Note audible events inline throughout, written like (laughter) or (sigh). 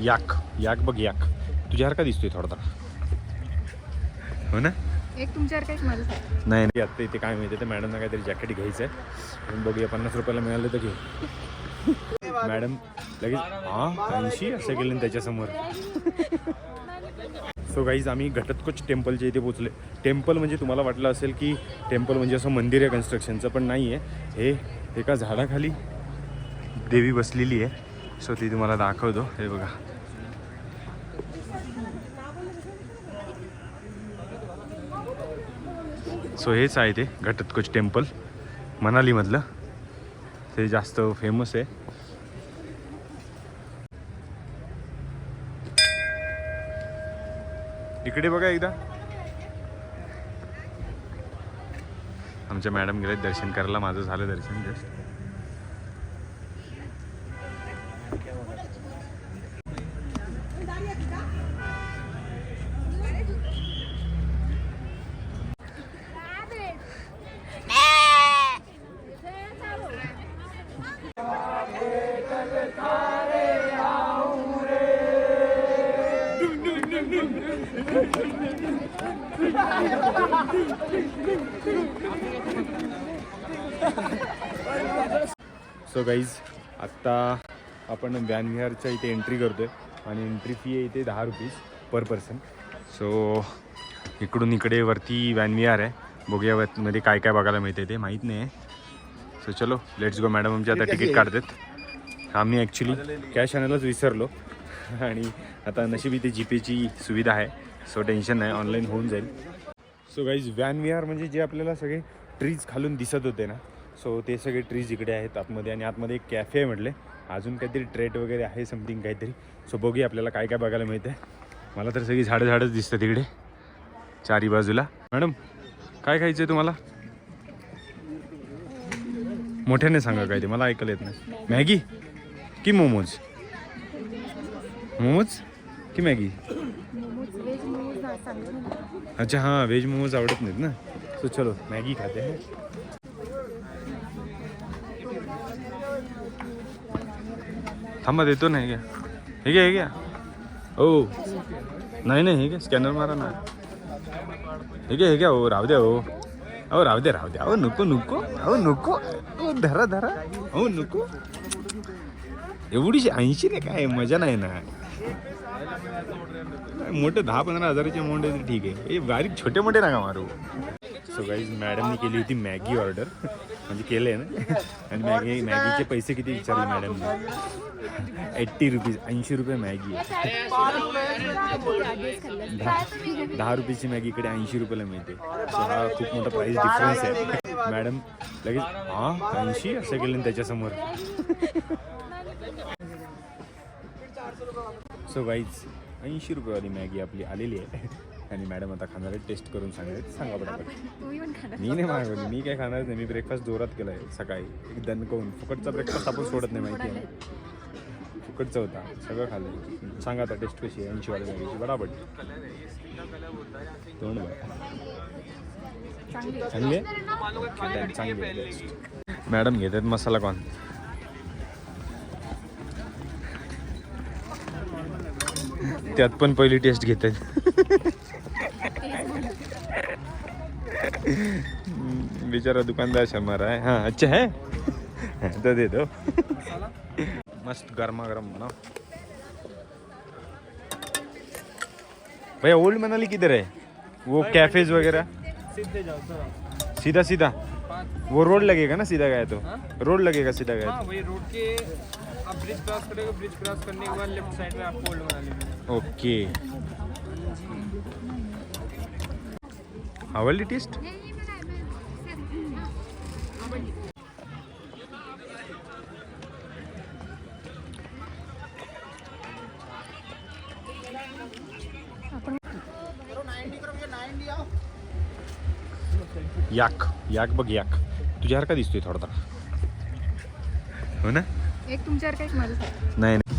याक yuck बघ yuck तुझ्यासारखा दिसतोय थोडा हो ना? एक तुमच्यावर नाही. नाही आता इथे काय माहिती ते मॅडमना काहीतरी जॅकेट घ्यायचं आहे बघूया पन्नास रुपयाला मिळालं तर घेऊ मॅडम लगेच हां ऐंशी असं केलं ना त्याच्यासमोर. सो गाईज आम्ही घटतकोच टेम्पलच्या इथे पोचले टेम्पल म्हणजे तुम्हाला वाटलं असेल की टेम्पल म्हणजे असं मंदिर आहे कन्स्ट्रक्शनचं पण नाही आहे हे एका झाडाखाली देवी बसलेली आहे. सो ती तुम्हाला दाखवतो. हे बघा. सो हेच आहे ते घटतकोच टेम्पल. मनालीमधलं. ते जास्त फेमस आहे. इकडे बघा एकदा. आमच्या मॅडम गेले दर्शन करायला. माझं झालं दर्शन जस्ट सो गाईज आत्ता आपण व्यानविहारच्या इथे एंट्री करतोय आणि एंट्री फी आहे इथे दहा रुपीज पर पर्सन सो इकडून इकडे वरती व्यानविहार आहे. बघूया मध्ये काय काय बघायला मिळते ते. माहीत नाही आहे. सो चलो लेट्स गो मॅडम आमची आता तिकीट काढतात. आम्ही ॲक्च्युली कॅश आणायलाच विसरलो. (laughs) आणि आता नशीब इथे जीपेची सुविधा आहे. सो टेन्शन नाही. ऑनलाईन होऊन जाईल. सो गाईज व्हॅन विहार म्हणजे जे आपल्याला सगळे ट्रीज खालून दिसत होते ना सो ते सगळे ट्रीज इकडे आहेत आतमध्ये आणि आतमध्ये एक कॅफे आहे म्हटले. अजून काहीतरी ट्रेट वगैरे आहे समथिंग काहीतरी. सो बघूया आपल्याला काय काय बघायला मिळतं मला तर सगळी झाडं झाडंच दिसतात तिकडे चारी बाजूला. मॅडम काय खायचं आहे तुम्हाला? मोठ्याने सांगा काय ते मला ऐकलं येत नाही. मॅगी की मोमोज? मोमोज की मॅगी मोमोज व्हेज मोमोज ना सांगितलं ना. अच्छा हां व्हेज मोमोज आवडत नाहीत ना? सो चलो मॅगी खाते हैं। थांबा देतो ना हे घ्या. हे घ्या हे घ्या. हो नाही नाही हे घ्या स्कॅनर मारा ना. हे घ्या हे घ्या हो राहू द्या हो अहो राहू द्या राहू द्या. अहो नको नको. अहो नको. अहो धरा धरा. अहो नको. एवढीशी ऐंशी नाही काय मजा नाही ना. मोठे दहा पंधरा हजाराचे अमाऊंट आहे तर ठीक आहे. हे बारीक छोटे मोठे नका मारू. सो गाईज मॅडमनी केली होती मॅगी ऑर्डर म्हणजे केलं आहे ना? आणि मॅगी मॅगीचे पैसे किती विचारले मॅडमने एट्टी रुपीज ऐंशी रुपये मॅगी आहे. दहा दहा रुपयाची मॅगी इकडे ऐंशी रुपयाला मिळते. सो हा खूप मोठा प्राईस डिफरन्स आहे. मॅडम लगेच हां ऐंशी? असं केलं त्याच्यासमोर. सो गाईज ऐंशी रुपयेवाली मॅगी आपली आलेली आहे. (laughs) आणि मॅडम आता खाणार आहे टेस्ट करून सांगायचं सांगा खाणार मी नाही मागवली मी काय खाणार नाही. मी ब्रेकफास्ट जोरात केला आहे सकाळी. एक दणकवून फुकटचा ब्रेकफास्ट आपण सोडत नाही माहिती आहे फुकटचा होता. सगळं खाल्लं सांगा आता टेस्ट कशी आहे ऐंशी वाली मॅगीची. बराबर. तोंड चांगली चांगली मॅडम घेतात मसाला कॉर्न त्यात पण पहिली टेस्ट घेत आहेत. बेचारा दुकानदार शंभर आहे. हाँ अच्छा है? तो दे दो. मस्त गर्मा गर्म ना. भैया ओल्ड मनाली किधर है? वो कैफेज वगैरह? सीधे जाओ सीधा सीधा? वो रोड लगेगा ना सीधा गया तो? रोड लगेगा सीधा गया वही रोड के आप ब्रिज क्रॉस करोगे ब्रिज क्रॉस करने के बाद लेफ्ट साइड में आपको ओल्ड मनाली मिलेगा तो ओके आवडली टेस्ट याक याक बघ याक तुझ्यासारखा दिसतोय थोडा हो ना? एक तुमच्यावर काही माझ्यासाठी नाही नाही.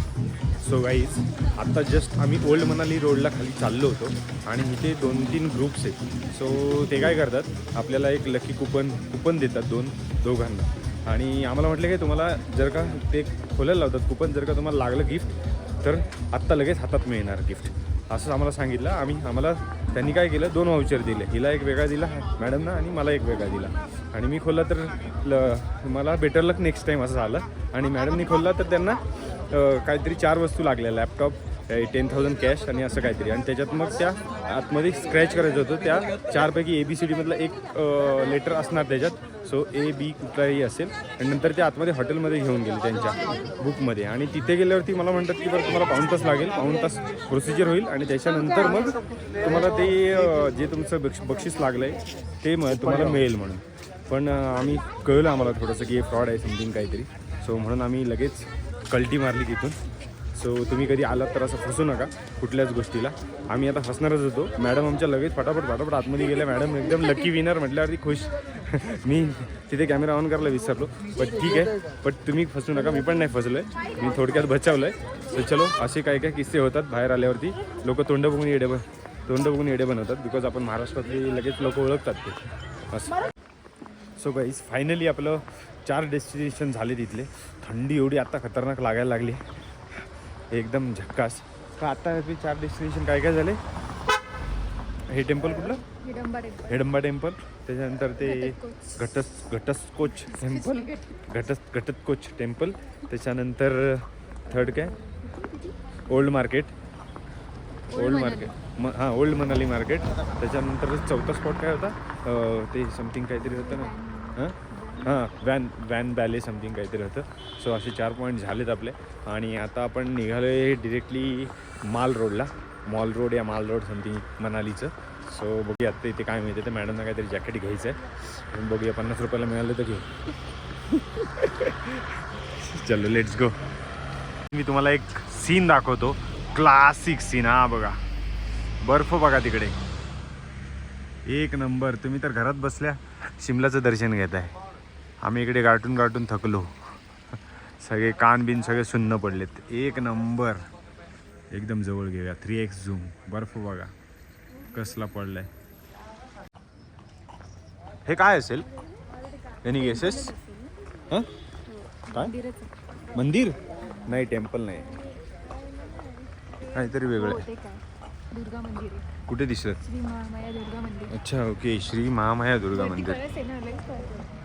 सो गाईज आता जस्ट आम्ही ओल्ड मनाली रोडला खाली चाललो होतो आणि इथे दोन तीन ग्रुप्स आहेत. सो ते काय करतात आपल्याला एक लकी कुपन कुपन देतात दोन दोघांना. आणि आम्हाला म्हटलं की तुम्हाला जर का ते खोलायला लावतात कुपन जर का तुम्हाला लागलं गिफ्ट तर आत्ता लगेच हातात मिळणार गिफ्ट असं आम्हाला सांगितलं. आम्ही आम्हाला त्यांनी काय केलं? दोन व्हाउचर दिले. हिला एक वेगळा दिला मॅडमना आणि मला एक वेगळा दिला. आणि मी खोलला तर ल मला बेटर लक नेक्स्ट टाईम असं झालं. आणि मॅडमनी खोलला तर त्यांना काहीतरी चार वस्तू लागल्या लॅपटॉप टेन थाउजंड कॅश आणि असं काहीतरी. आणि त्याच्यात मग त्या आतमध्ये स्क्रॅच करायचं होतं. त्या चारपैकी ए बी सी डीमधला एक लेटर असणार त्याच्यात. सो ए बी कुठलाही असेल. आणि नंतर ते आतमध्ये हॉटेलमध्ये घेऊन गेले त्यांच्या बुकमध्ये आणि तिथे गेल्यावरती मला म्हणतात की बरं तुम्हाला पाऊण तास लागेल. पाऊण तास प्रोसिजर होईल. आणि त्याच्यानंतर मग तुम्हाला ते जे तुमचं बक्ष बक्षीस लागलं आहे ते म तुम्हाला मिळेल म्हणून. पण आम्ही कळलं आम्हाला थोडंसं की हे फ्रॉड आहे समथिंग काहीतरी. सो म्हणून आम्ही लगेच कल्टी मारली तिथून. सो तुम्ही कधी आलात तर असं फसू नका कुठल्याच गोष्टीला. आम्ही आता फसणारच होतो. मॅडम आमच्या लगेच फटाफट फटाफट आतमध्ये गेल्या. मॅडम एकदम लकी विनर म्हटल्यावरती खुश. (laughs) मी तिथे कॅमेरा ऑन करायला विसरलो. बट ठीक आहे. बट तुम्ही फसू नका. मी पण नाही फसलो आहे मी थोडक्यात बचावलं आहे तर चलो असे काय काय किस्से होतात बाहेर आल्यावरती. लोक तोंड बघून येडे बन तोंड बघून येडे बनवतात बिकॉज आपण महाराष्ट्रातले लगेच लोक ओळखतात ते. असं सो गाईज फायनली आपलं चार डेस्टिनेशन झाले तिथले. थंडी एवढी आत्ता खतरनाक लागायला लागली. एकदम झक्कास. का आपले चार डेस्टिनेशन काय काय झाले? हे टेम्पल कुठलं? हिडंबा टेम्पल त्याच्यानंतर ते. घटस घटस्कोच टेम्पल घटस घटस्कोच टेम्पल त्याच्यानंतर थर्ड काय? Old market old. मार्केट म हां ओल्ड मनाली मार्केट त्याच्यानंतर चौथा स्पॉट काय होता? ते समथिंग काहीतरी होतं ना. हां? हां वॅन वॅन बॅले समथिंग काहीतरी होतं. सो असे चार पॉईंट झालेत आपले. आणि आता आपण निघालो आहे डिरेक्टली माल रोडला मॉल रोड या माल रोड समथिंग मनालीचं. सो बघूया आता इथे काय मिळते तर मॅडमना काहीतरी जॅकेट घ्यायचं आहे बघूया पन्नास रुपयाला मिळालं तर घेऊ. (laughs) चलो लेट्स गो मी तुम्हाला एक सीन दाखवतो. क्लासिक सीन हा बघा. बर्फ बघा तिकडे. एक नंबर. तुम्ही तर घरात बसल्या शिमलाचं दर्शन घेत आहे आम्ही इकडे गाठून गाठून थकलो. सगळे कान बिन सगळे सुन्न पडलेत. एक नंबर. एकदम जवळ घेऊया. थ्री एक्स झूम बर्फ बघा. कसला पडलाय. हे काय असेल? एनी गेसेस हां? काय. मंदिर? नाही टेम्पल नाही. काहीतरी वेगळं. हो, आहे दुर्गा मंदिर कुठे दिसत अच्छा ओके श्री महामाया दुर्गा मंदिर कळस आहे ना लगेच कळतं.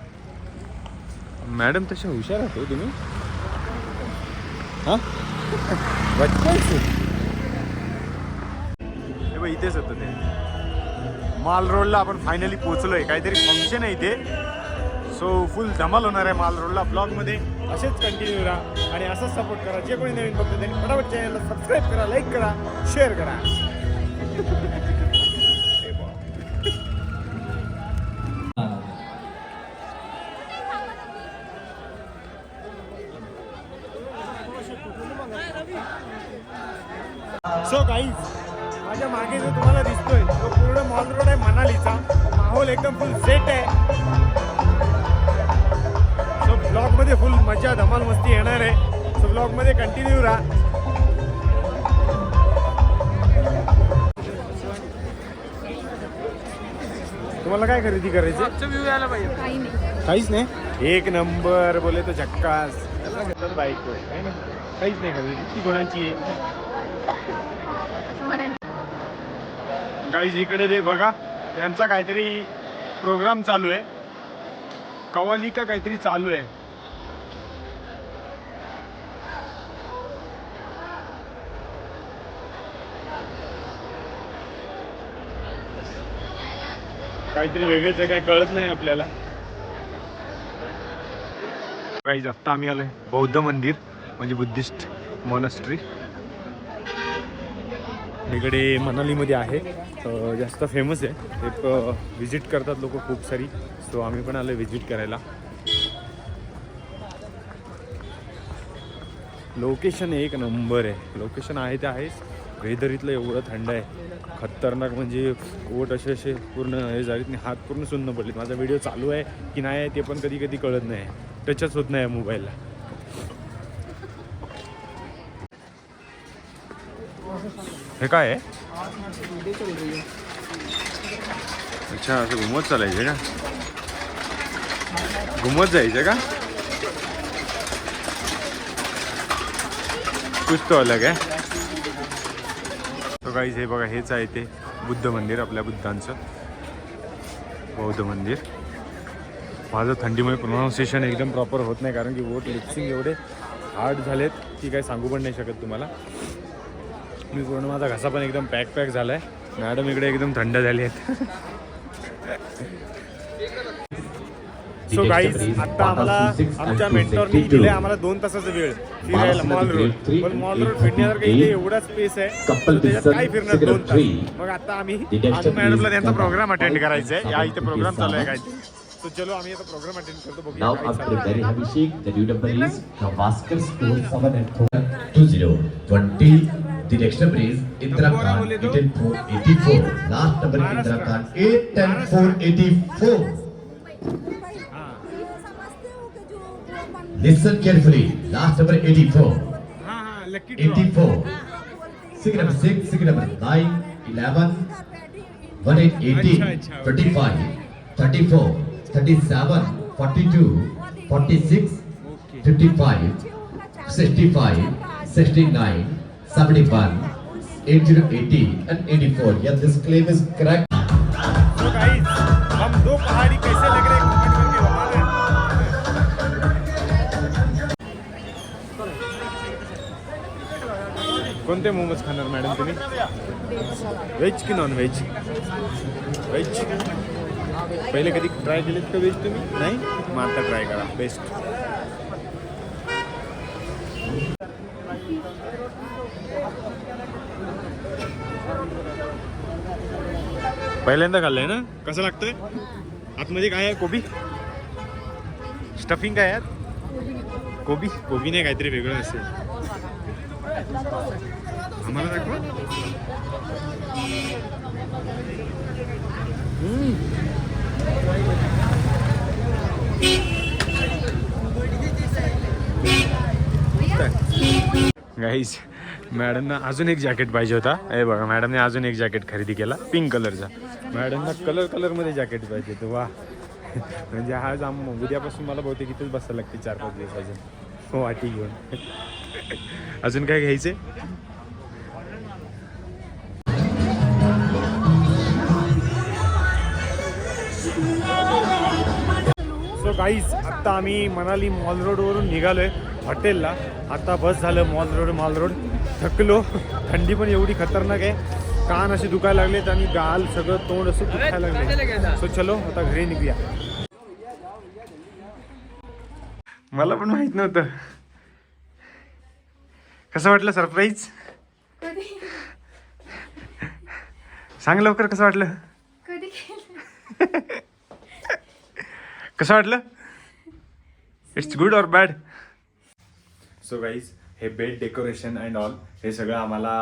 मॅडम तशा हुशार आहात तुम्ही? हा? बच्चाच हे बघ इथेच होतं ते. माल रोडला आपण फायनली पोहोचलोय. काहीतरी फंक्शन आहे इथे. सो फुल धमाल होणार आहे माल रोडला ब्लॉगमध्ये असेच कंटिन्यू राहा आणि असंच सपोर्ट करा. जे कोणी नवीन बघतो त्यांनी फटाफट चॅनलला सबस्क्राईब करा लाईक करा शेअर करा. सो गाईज माझ्या मागे जो तुम्हाला दिसतोय तो पूर्ण मॉल रोड आहे मनालीचा. माहोल एकदम फुल सेट आहे. सो ब्लॉगमध्ये फुल मजा धमाल मस्ती येणार आहे. सो ब्लॉगमध्ये कंटिन्यू राहा. तुम्हाला काय खरेदी करायची? काहीच नाही. एक नंबर बोले तो झक्कास. बाईक काहीच नाही खरेदी ती कोणाची आहे गाईज इकडे दे बघा. त्यांचा काहीतरी प्रोग्राम चालू आहे. कवाली का काहीतरी चालू आहे. काहीतरी वेगळंच आहे काय कळत नाही आपल्याला. काही आत्ता आम्ही आलोय. बौद्ध मंदिर म्हणजे बुद्धिस्ट मॉनस्ट्री इकडे मनालीमध्ये आहे. जास्त फेमस आहे. एक व्हिजिट करतात लोक खूप सारी. सो आम्ही पण आलो व्हिजिट करायला. लोकेशन एक नंबर आहे. लोकेशन आहे ते आहेच. वेदर इथलं एवढं थंड आहे. खतरनाक म्हणजे ओट असे असे पूर्ण हे झाले हात पूर्ण सुन्न पडले माझा व्हिडिओ चालू आहे की नाही आहे ते पण कधी कधी कळत नाही. टचच होत नाही मोबाईलला. हे काय आहे? अच्छा असं घुमत चालायचं का? घुमत जायचं का? कुछ तो अलग आहे तो काहीच हे बघा हेच आहे ते बुद्ध मंदिर आपल्या बुद्धांचं बौद्ध मंदिर. माझं थंडीमुळे प्रोनाऊन्सिएशन एकदम प्रॉपर होत नाही कारण की वोट लिप्सिंग एवढे हार्ड झालेत की काही सांगू पण नाही शकत तुम्हाला. मी पूर्ण माझा घसा पण एकदम पॅक पॅक झाला आहे मॅडम इकडे एकदम थंड झाली आहेत. सो गाईज आता आम्हाला आमच्या मेंटॉरनी दिले आम्हाला दोन तासाचा वेळ. फिरायला मॉल रोड पण मॉल रोड फिरण्यासारखं इथे एवढा स्पेस आहे. त्याच्यात काय फिरणार दोन तास. मग आता आम्ही मॅडमला त्यांचा. प्रोग्राम अटेंड करायचा आहे या इथे प्रोग्राम चालू आहे काय Sama. सो चलो आम्ही आता प्रोग्राम अटेंड करतो बघूया Now काय after चालू a आहे. very heavy shake, the new number is Gavaskar School 7 and 4 20 20. The next number is Indira Khan 8 and 4 84. Last number Indira Khan 8 and 4 84. Listen carefully. Last number 84. हा हा lucky draw 84. Sick number 6, sick number 9, 11, 1 and 18, 25, 34, 37, 42, 46, 55, 65, 69, 71, 80, 80 and 84. Yeah, this claim is correct. तो guys हम दो पहाड़ी कैसे लग रहे हैं? कमेंट करके बता दें कोणते मोमोज खाणार मॅडम तुम्ही? व्हेज की नॉन व्हेज व्हेज पहिले कधी ट्राय केलेत का व्हेज तुम्ही? नाही मग आता ट्राय करा. बेस्ट पहिल्यांदा खाल्लंय ना? कसं लागतंय? आतमध्ये काय आहे? कोबी? स्टफिंग काय आहे? कोबी. कोबी नाही काहीतरी वेगळं असेल. आम्हाला दाखवा. गाईज मॅडमना अजून एक जॅकेट पाहिजे होता. हे बघा मॅडमने अजून एक जॅकेट खरेदी केला पिंक कलरचा मॅडमना कलर कलरमध्ये जॅकेट पाहिजे होतं. वा. म्हणजे आज आम उद्यापासून मला बहुतेक इथेच बसायला लागते चार पाच दिवस अजून. वाटी घेऊन. अजून काय घ्यायचे सो गाईज आत्ता आम्ही मनाली मॉल रोडवरून निघालोय हॉटेलला. आता बस झालं मॉल रोड मॉल रोड. थकलो. थंडी पण एवढी खतरनाक आहे. कान असे दुखायला लागलेत आणि गाल सगळं तोंड असं दुखायला लागले सो चलो आता घरी निघूया. मला पण माहीत नव्हतं. कसं वाटलं सरप्राईज सांग लवकर कसं वाटलं? (laughs) कसं वाटलं? It's good or bad so guys हे बेड डेकोरेशन अँड ऑल हे सगळं आम्हाला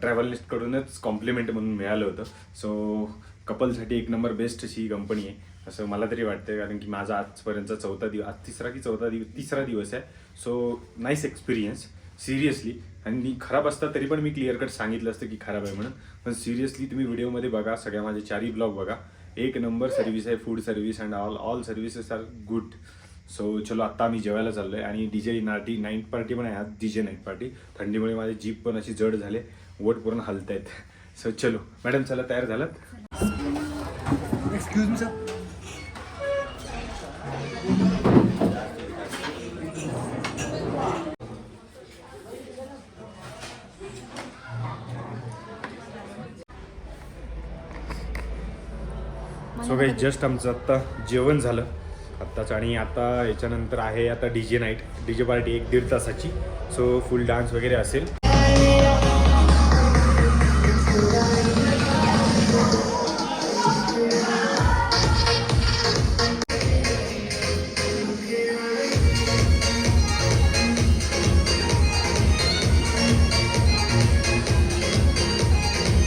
ट्रॅव्हल लिस्टकडूनच कॉम्प्लिमेंट म्हणून मिळालं होतं. सो कपलसाठी एक नंबर बेस्ट अशी कंपनी आहे. असं मला तरी वाटतं कारण की माझा आजपर्यंतचा चौथा दिवस आज तिसरा की चौथा दिवस तिसरा दिवस आहे. सो नाईस एक्सपिरियन्स सिरियसली आणि खराब असता तरी पण मी क्लिअर कट सांगितलं असतं की खराब आहे म्हणून. पण सिरियसली तुम्ही व्हिडिओमध्ये बघा सगळ्या माझे चारही ब्लॉग बघा. एक नंबर सर्व्हिस आहे food service and all all services are good so चलो आत्ता आम्ही जेवायला चाललो आहे आणि डीजे नाटी नाईट पार्टी पण आहे डी डीजे नाईट पार्टी थंडीमुळे माझे जीप पण अशी जड झाले वोट पूर्ण हलत आहेत सो चलो. मॅडम चला तयार झालात? एक्सक्यूज मी सर सो काही जस्ट आमचं आत्ता जेवण झालं. आत्ताच आणि आता याच्यानंतर आहे आता D J night. D J party एक दीड तासाची. सो फुल डान्स वगैरे असेल.